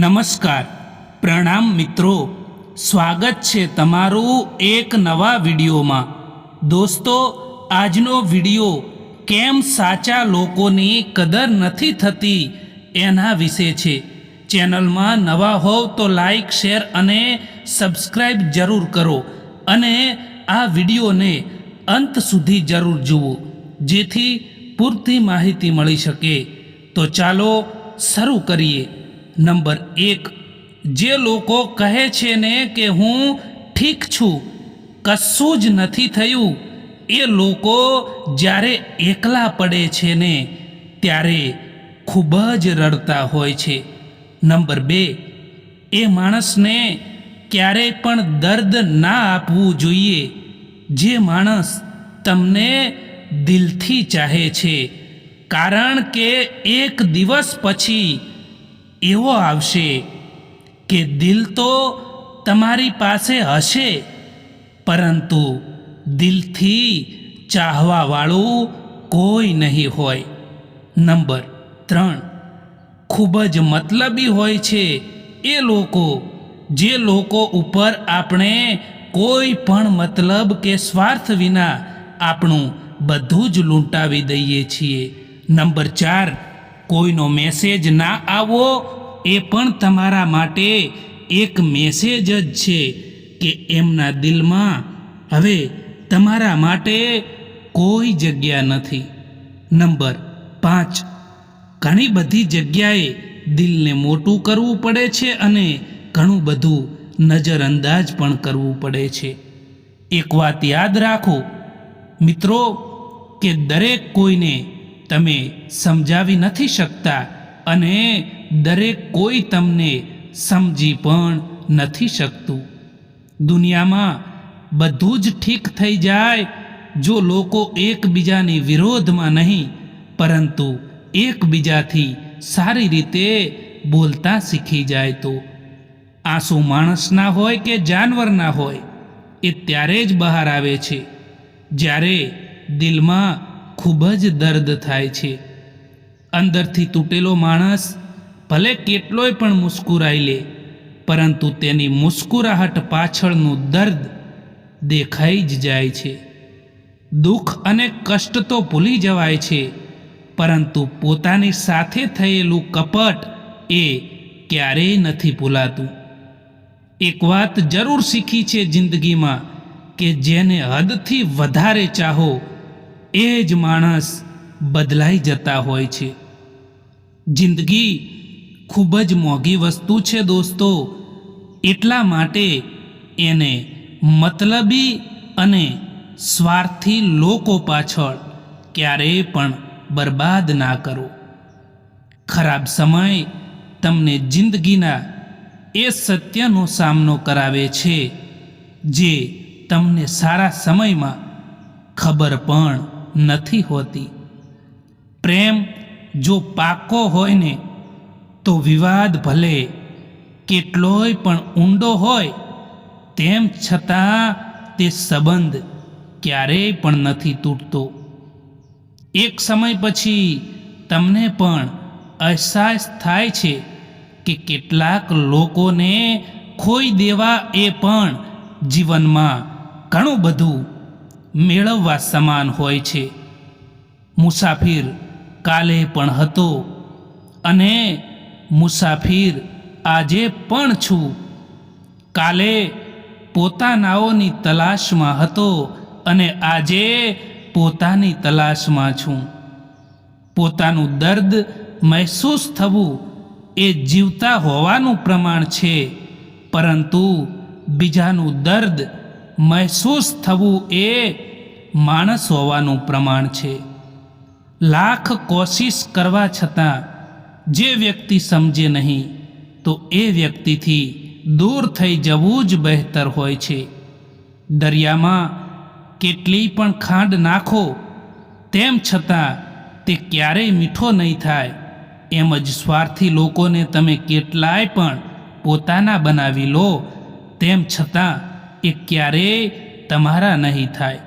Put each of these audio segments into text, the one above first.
નમસ્કાર. પ્રણામ મિત્રો. સ્વાગત છે તમારું એક નવા વિડીયોમાં. દોસ્તો, આજનો વીડિયો કેમ સાચા લોકોની કદર નથી થતી એના વિશે છે. ચેનલમાં નવા હોવ તો લાઈક, શેર અને સબસ્ક્રાઈબ જરૂર કરો અને આ વિડીયોને અંત સુધી જરૂર જુઓ, જેથી પૂરતી માહિતી મળી શકે. તો ચાલો શરૂ કરીએ. નંબર એક. જે લોકો કહે છે ને કે હું ઠીક છું, કશું જ નથી થયું, એ લોકો જ્યારે એકલા પડે છે ને, ત્યારે ખૂબ જ રડતા હોય છે. નંબર બે. એ માણસને ક્યારેય પણ દર્દ ના આપવું જોઈએ. જે માણસ તમને દિલથી ચાહે છે, કારણ કે એક દિવસ પછી એવો આવશે કે દિલ તો તમારી પાસે હશે, પરંતુ દિલથી ચાહવાવાળું કોઈ નહીં હોય. નંબર ત્રણ. ખૂબ જ મતલબી હોય છે એ લોકો, જે લોકો ઉપર આપણે કોઈ પણ મતલબ કે સ્વાર્થ વિના આપણું બધું જ લૂંટાવી દઈએ છીએ. નંબર ચાર. કોઈનો મેસેજ ના આવવો એ પણ તમારા માટે એક મેસેજ જ છે કે એમના દિલમાં હવે તમારા માટે કોઈ જગ્યા નથી. નંબર પાંચ. ઘણી બધી જગ્યાએ દિલને મોટું કરવું પડે છે અને ઘણું બધું નજરઅંદાજ પણ કરવું પડે છે. એક વાત યાદ રાખો, મિત્રો, કે દરેક કોઈને તમે સમજાવી નથી શકતા અને દરેક કોઈ તમને સમજી પણ નથી શકતું. દુનિયામાં બધું જ ઠીક થઈ જાય જો લોકો એકબીજાની વિરોધમાં નહીં, પરંતુ એકબીજાથી સારી રીતે બોલતા શીખી જાય તો. આંસુ માણસના હોય કે જાનવરના હોય, એ ત્યારે જ બહાર આવે છે, જ્યારે દિલમાં ખૂબ જ દર્દ થાય છે. અંદરથી તૂટેલો માણસ ભલે કેટલોય પણ મુસ્કુરાઈ લે, પરંતુ તેની મુસ્કુરાહટ પાછળનું દર્દ દેખાઈ જ જાય છે. દુઃખ અને કષ્ટ તો ભૂલી જવાય છે, પરંતુ પોતાની સાથે થયેલું કપટ એ ક્યારેય નથી ભૂલાતું. એક વાત જરૂર શીખી છે જિંદગીમાં કે જેને હદથી વધારે ચાહો, એ જ માણસ બદલાઈ જતા હોય છે. જિંદગી ખૂબ જ મોંઘી વસ્તુ છે દોસ્તો. એટલા માટે એને મતલબી અને સ્વાર્થી લોકો પાછળ ક્યારેય પણ બરબાદ ના કરો. ખરાબ સમય તમને જિંદગીના એ સત્યનો સામનો કરાવે છે જે તમને સારા સમયમાં ખબર પણ નથી હોતી. પ્રેમ જો પાકો હોય ને તો વિવાદ ભલે કેટલોય પણ ઊંડો હોય, તેમ છતાં તે સંબંધ ક્યારેય પણ નથી તૂટતો. એક સમય પછી તમને પણ અહેસાસ થાય છે કે કેટલાક લોકોને ખોઈ દેવા એ પણ જીવનમાં ઘણું બધું મેળવવા સમાન હોય છે. મુસાફિર કાલે પણ હતો અને મુસાફિર આજે પણ છું. કાલે પોતાનાઓની તલાશમાં હતો અને આજે પોતાની તલાશમાં છું. પોતાનું દર્દ મહેસૂસ થવું એ જીવતા હોવાનું પ્રમાણ છે, પરંતુ બીજાનું દર્દ મહેસૂસ થવું એ માણસ હોવાનું પ્રમાણ છે. લાખ કોશિશ કરવા છતાં જે વ્યક્તિ સમજે નહીં, તો એ વ્યક્તિથી દૂર થઈ જવું જ બહેતર હોય છે. દરિયામાં કેટલી પણ ખાંડ નાખો, તેમ છતાં તે ક્યારેય મીઠો નહીં થાય. એમ જ સ્વાર્થી લોકોને તમે કેટલાય પણ પોતાના બનાવી લો, તેમ છતાં એ ક્યારેય તમારા નહીં થાય.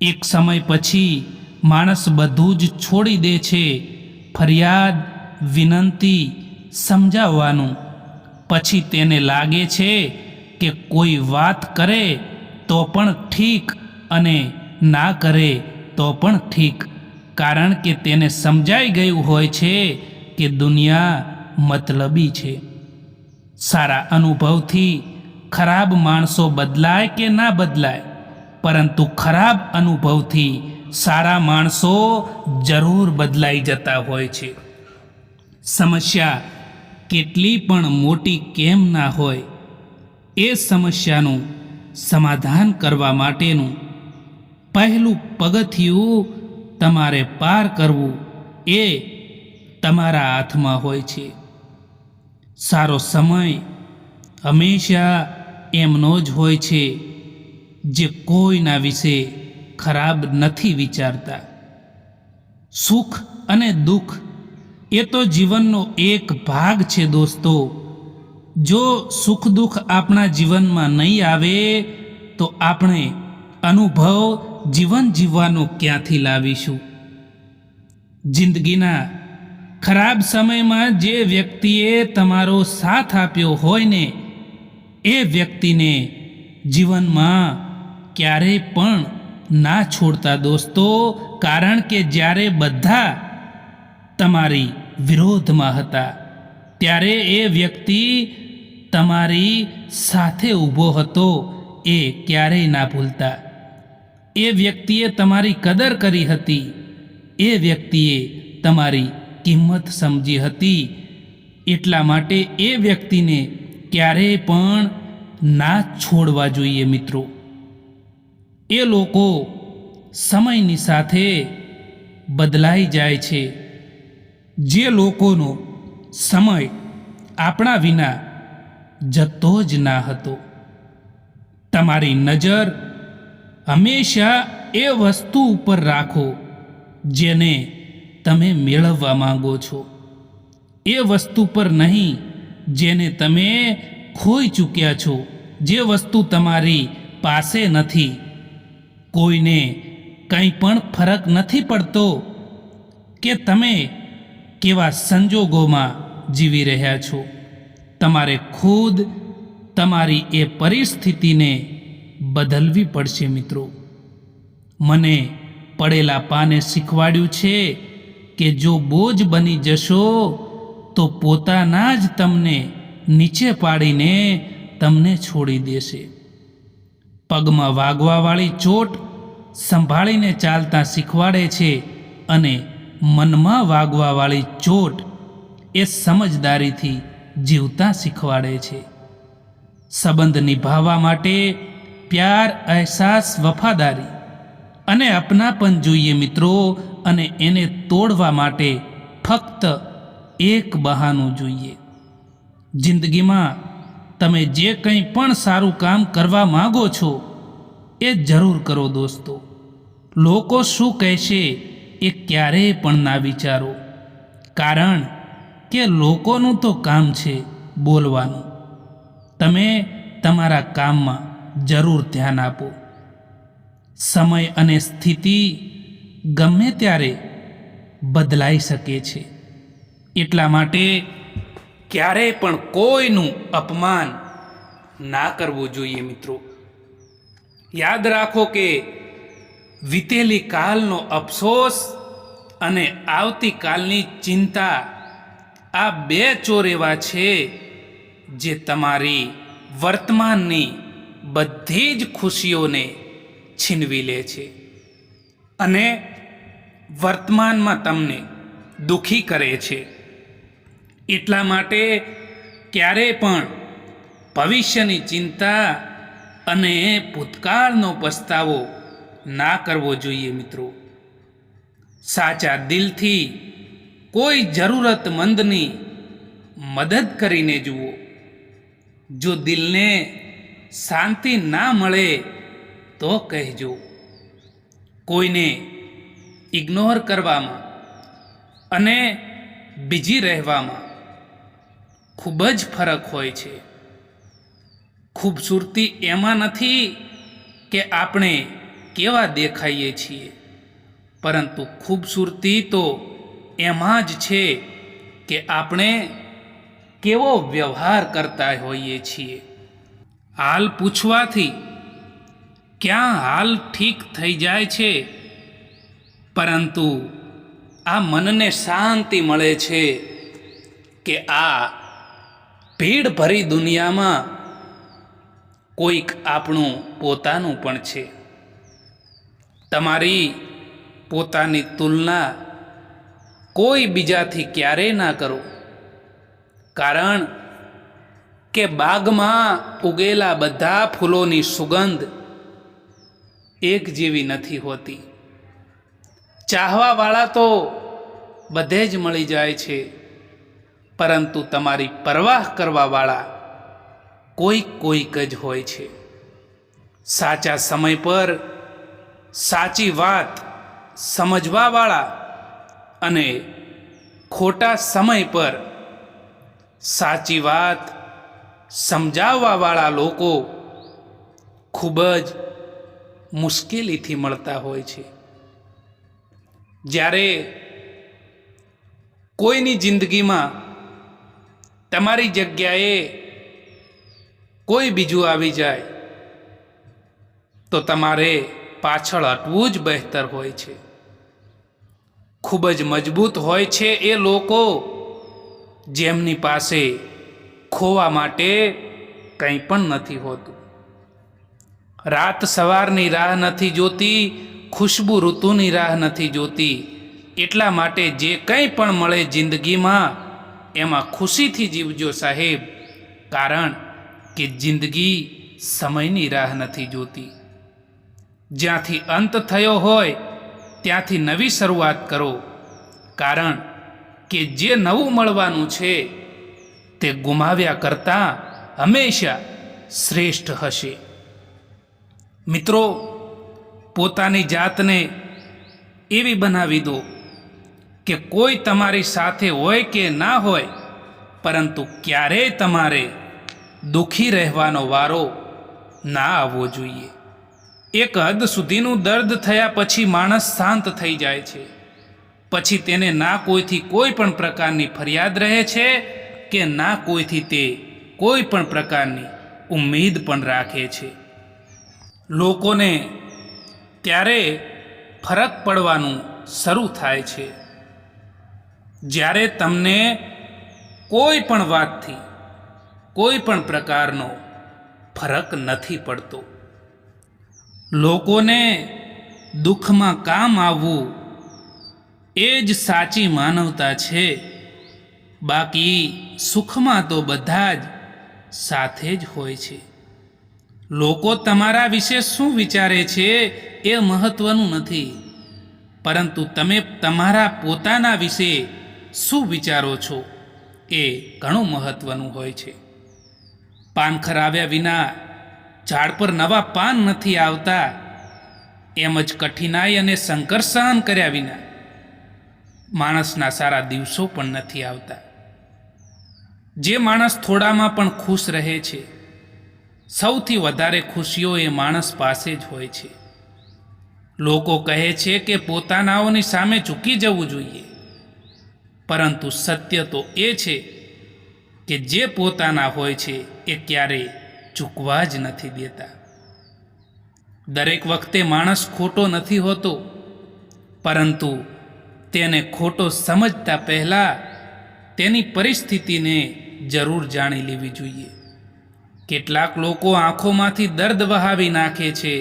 એક સમય પછી માણસ બધું જ છોડી દે છે. ફરિયાદ વિનંતી સમજાવવાનું. પછી તેને લાગે છે કે કોઈ વાત કરે તો પણ ઠીક અને ના કરે તો પણ ઠીક. કારણ કે તેને સમજાઈ ગયું હોય છે કે દુનિયા મતલબી છે. સારા અનુભવથી ખરાબ માણસો બદલાય કે ના બદલાય? પરંતુ ખરાબ અનુભવથી સારા માણસો જરૂર બદલાઈ જતા હોય છે. સમસ્યા કેટલી પણ મોટી કેમ ના હોય, એ સમસ્યાનું સમાધાન કરવા માટેનું પહેલું પગથિયું તમારે પાર કરવું એ તમારા હાથમાં હોય છે. સારો સમય હંમેશા એમનો જ હોય છે, જે કોઈના વિશે ખરાબ નથી વિચારતા. સુખ અને દુઃખ એ તો જીવનનો એક ભાગ છે દોસ્તો. જો સુખ દુઃખ આપણા જીવનમાં નહીં આવે, તો આપણે અનુભવ જીવન જીવવાનો ક્યાંથી લાવીશું? જિંદગીના ખરાબ સમયમાં જે વ્યક્તિએ તમારો સાથ આપ્યો હોય ને, એ વ્યક્તિને જીવનમાં ક્યારેય પણ ના છોડતા દોસ્તો. કારણ કે જ્યારે બધા તમારી વિરોધમાં હતા. ત્યારે એ વ્યક્તિ તમારી સાથે ઊભો હતો, એ ક્યારેય ના ભૂલતા. એ વ્યક્તિએ તમારી કદર કરી હતી. એ વ્યક્તિએ તમારી કિંમત સમજી હતી. એટલા માટે એ વ્યક્તિને ક્યારેય પણ ના છોડવા જોઈએ મિત્રો. એ લોકો સમયની સાથે બદલાઈ જાય છે. જે લોકોનો સમય આપણા વિના જતો જ ના હતો. તમારી નજર હંમેશા એ વસ્તુ ઉપર રાખો જેને તમે મેળવવા માંગો છો. એ વસ્તુ પર નહીં, જેને તમે ખોઈ ચૂક્યા છો. જે વસ્તુ તમારી પાસે નથી. કોઈને કંઈ પણ ફરક નથી પડતો કે તમે કેવા સંજોગોમાં જીવી રહ્યા છો? તમારે ખુદ તમારી એ પરિસ્થિતિને બદલવી પડશે મિત્રો. મને પડેલા પાને શીખવાડ્યું છે કે જો બોજ બની જશો, તો પોતાના જ તમને નીચે પાડીને તમને છોડી દેશે. પગમાં વાગવાવાળી ચોટ સંભાળીને ચાલતા શીખવાડે છે અને મનમાં વાગવાવાળી ચોટ એ સમજદારીથી જીવતા શીખવાડે છે. સંબંધ નિભાવવા માટે પ્યાર, અહેસાસ, વફાદારી અને અપનાપન જોઈએ મિત્રો અને એને તોડવા માટે ફક્ત એક બહાનું જોઈએ. જિંદગીમાં તમે જે કંઈ પણ સારું કામ કરવા માગો છો એ જરૂર કરો દોસ્તો. લોકો શું કહેશે એ ક્યારેય પણ ના વિચારો. કારણ કે લોકોનું તો કામ છે બોલવાનું. તમે તમારા કામમાં જરૂર ધ્યાન આપો. સમય અને સ્થિતિ ગમે ત્યારે બદલાઈ શકે છે. એટલા માટે ક્યારેય પણ કોઈનું અપમાન ના કરવું જોઈએ મિત્રો. યાદ રાખો કે વીતેલી કાલનો અફસોસ અને આવતીકાલની ચિંતા આ બે ચોર એવા છે જે તમારી વર્તમાનની બધી જ ખુશીઓને છીનવી લે છે. અને વર્તમાનમાં તમને દુખી કરે છે. એટલા માટે ક્યારે પણ ભવિષ્યની ચિંતા અને ભૂતકાળનો પસ્તાવો ના કરવો જોઈએ મિત્રો. સાચા દિલથી કોઈ જરૂરતમંદની મદદ કરીને જુઓ. જો દિલને શાંતિ ના મળે તો કહેજો. કોઈને ઇગ્નોર કરવામાં અને બીજી રહેવામાં ખૂબ જ ફરક હોય છે. ખૂબસૂરતી એમાં નથી કે આપણે કેવા દેખાઈએ છીએ? પરંતુ ખૂબસૂરતી તો એમાં જ છે કે આપણે કેવો વ્યવહાર કરતા હોઈએ છીએ. હાલ પૂછવાથી ક્યાં હાલ ઠીક થઈ જાય છે? પરંતુ આ મનને શાંતિ મળે છે કે આ ભીડ ભરી દુનિયામાં કોઈક આપણું પોતાનું પણ છે. તમારી પોતાની તુલના કોઈ બીજાથી ક્યારેય ના કરો. કારણ કે બાગમાં ઉગેલા બધા ફૂલોની સુગંધ એક જેવી નથી હોતી. ચાહવાવાળા તો બધે જ મળી જાય છે, પરંતુ તમારી પરવાહ કરવાવાળા કોઈક કોઈક જ હોય છે. સાચા સમય પર સાચી વાત સમજવાવાળા અને ખોટા સમય પર સાચી વાત સમજાવવાવાળા લોકો ખૂબ જ મુશ્કેલીથી મળતા હોય છે. જ્યારે કોઈની જિંદગીમાં તમારી જગ્યાએ કોઈ બીજું આવી જાય, તો તમારે પાછળ હટવું જ બહેતર હોય છે. ખૂબ જ મજબૂત હોય છે એ લોકો જેમની પાસે ખોવા માટે કંઈ પણ નથી હોતું. રાત સવારની રાહ નથી જોતી, ખુશ્બુ ઋતુની રાહ નથી જોતી. એટલા માટે જે કંઈ પણ મળે જિંદગીમાં, એમાં ખુશીથી જીવજો સાહેબ. કારણ કે જિંદગી સમયની રાહ નથી જોતી. જ્યાંથી અંત થયો હોય, ત્યાંથી નવી શરૂઆત કરો. કારણ કે જે નવું મળવાનું છે, તે ગુમાવ્યા કરતાં હંમેશા શ્રેષ્ઠ હશે. મિત્રો, પોતાની જાતને એવી બનાવી દો કે કોઈ તમારી સાથે હોય કે ના હોય, પરંતુ ક્યારેય તમારે દુઃખી રહેવાનો વારો ના આવવો જોઈએ. એક હદ સુધીનું દર્દ થયા પછી માણસ શાંત થઈ જાય છે. પછી તેને ના કોઈથી કોઈ પણ પ્રકારની ફરિયાદ રહે છે કે ના કોઈથી તે કોઈ પણ પ્રકારની ઉમ્મીદ પણ રાખે છે. લોકોને ત્યારે ફરક પડવાનું શરૂ થાય છે. જ્યારે તમને કોઈ પણ વાતથી કોઈ પણ પ્રકારનો ફરક નથી પડતો. લોકોને દુઃખમાં કામ આવવું એ જ સાચી માનવતા છે. બાકી સુખમાં તો બધા જ સાથે જ હોય છે. લોકો તમારા વિશે શું વિચારે છે એ મહત્વનું નથી. પરંતુ તમે તમારા પોતાના વિશે શું વિચારો છો એ ઘણું મહત્વનું હોય છે. પાન ખરાવ્યા વિના ઝાડ પર નવા પાન નથી આવતા. એમ જ કઠિનાઈ અને સંઘર્ષ સહન કર્યા વિના માણસના સારા દિવસો પણ નથી આવતા. જે માણસ થોડામાં પણ ખુશ રહે છે, સૌથી વધારે ખુશીઓ એ માણસ પાસે જ હોય છે. લોકો કહે છે કે પોતાનાઓની સામે ઝૂકી જવું જોઈએ. પરંતુ સત્ય તો એ છે કે જે પોતાના હોય છે એ ક્યારેય ચૂકવા જ નથી દેતા. દરેક વખતે માણસ ખોટો નથી હોતો, પરંતુ તેને ખોટો સમજતા પહેલાં તેની પરિસ્થિતિને જરૂર જાણી લેવી જોઈએ. કેટલાક લોકો આંખોમાંથી દર્દ વહાવી નાખે છે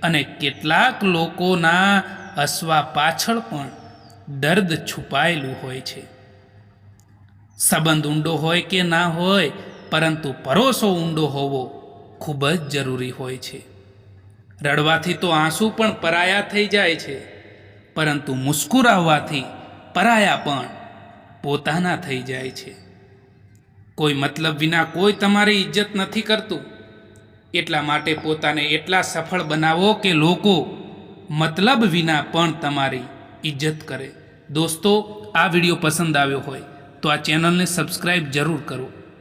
અને કેટલાક લોકોના હસવા પાછળ પણ દર્દ છુપાયેલું હોય છે. સંબંધ ઊંડો હોય કે ના હોય પરંતુ ભરોસો ઊંડો હોવો ખૂબ જ જરૂરી હોય છે. રડવાથી તો આંસુ પણ પરાયા થઈ જાય છે, પરંતુ મુસ્કુરાવવાથી પરાયા પણ પોતાના થઈ જાય છે. કોઈ મતલબ વિના કોઈ તમારી ઇજ્જત નથી કરતું. એટલા માટે પોતાને એટલા સફળ બનાવો કે લોકો મતલબ વિના પણ તમારી ઇજ્જત કરે. દોસ્તો, આ વીડિયો પસંદ આવ્યો હોય તો આ ચેનલને સબસ્ક્રાઈબ જરૂર કરો.